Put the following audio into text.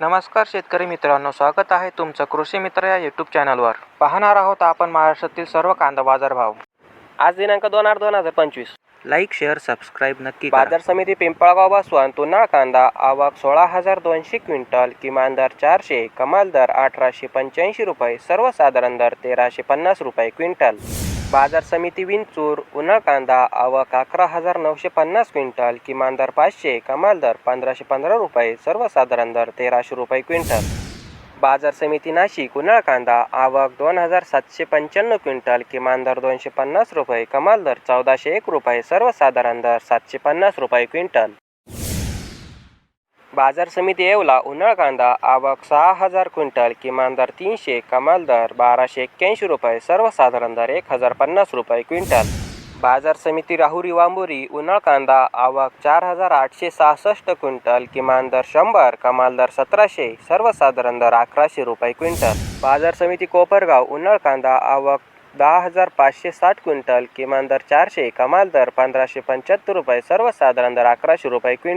नमस्कार शेतकरी मित्रांनो स्वागत आहे तुमचं कृषी मित्र या यूट्यूब चॅनलवर पाहणार आहोत आपण महाराष्ट्रातील सर्व कांदा बाजारभाव आज दिनांक दोन आठ दोन हजार पंचवीस. लाईक शेअर सबस्क्राईब नक्की करा. बाजार समिती पिंपळगाव बसवण तुना कांदा आवक सोळा हजार दोनशे क्विंटल किमान दर चारशे कमाल दर अठराशे पंच्याऐंशी रुपये सर्वसाधारण दर तेराशे पन्नास रुपये क्विंटल. बाजार समिती विंचूर उन्हाळ कांदा आवक अकरा हजार नऊशे पन्नास क्विंटल किमान दर पाचशे कमाल दर पंधराशे पंधरा रुपये सर्वसाधारण दर तेराशे रुपये क्विंटल. बाजार समिती नाशिक उन्हाळ कांदा आवक दोन हजार सातशे पंच्याण्णव क्विंटल किमान दर दोनशे पन्नास रुपये कमाल दर चौदाशे एक रुपये सर्वसाधारण दर सातशे पन्नास रुपये क्विंटल. बाजार समिती येवला उन्हाळ कांदा आवक सहा हजार क्विंटल किमान दर तीनशे कमाल दर बाराशे एक्क्याऐंशी रुपये सर्वसाधारण दर एक हजार पन्नास रुपये क्विंटल. बाजार समिती राहुरी वांबुरी उन्हाळ कांदा आवक चार हजार आठशे सहासष्ट क्विंटल किमान दर शंभर कमाल दर सतराशे सर्वसाधारण दर अकराशे रुपये क्विंटल. बाजार समिती कोपरगाव उन्हाळ कांदा आवक दहा हजार पाचशे साठ क्विंटल किमान दर चारशे कमाल दर पंधराशे पंच्याहत्तर रुपये सर्वसाधारण दर अकराशे रुपये क्विंटल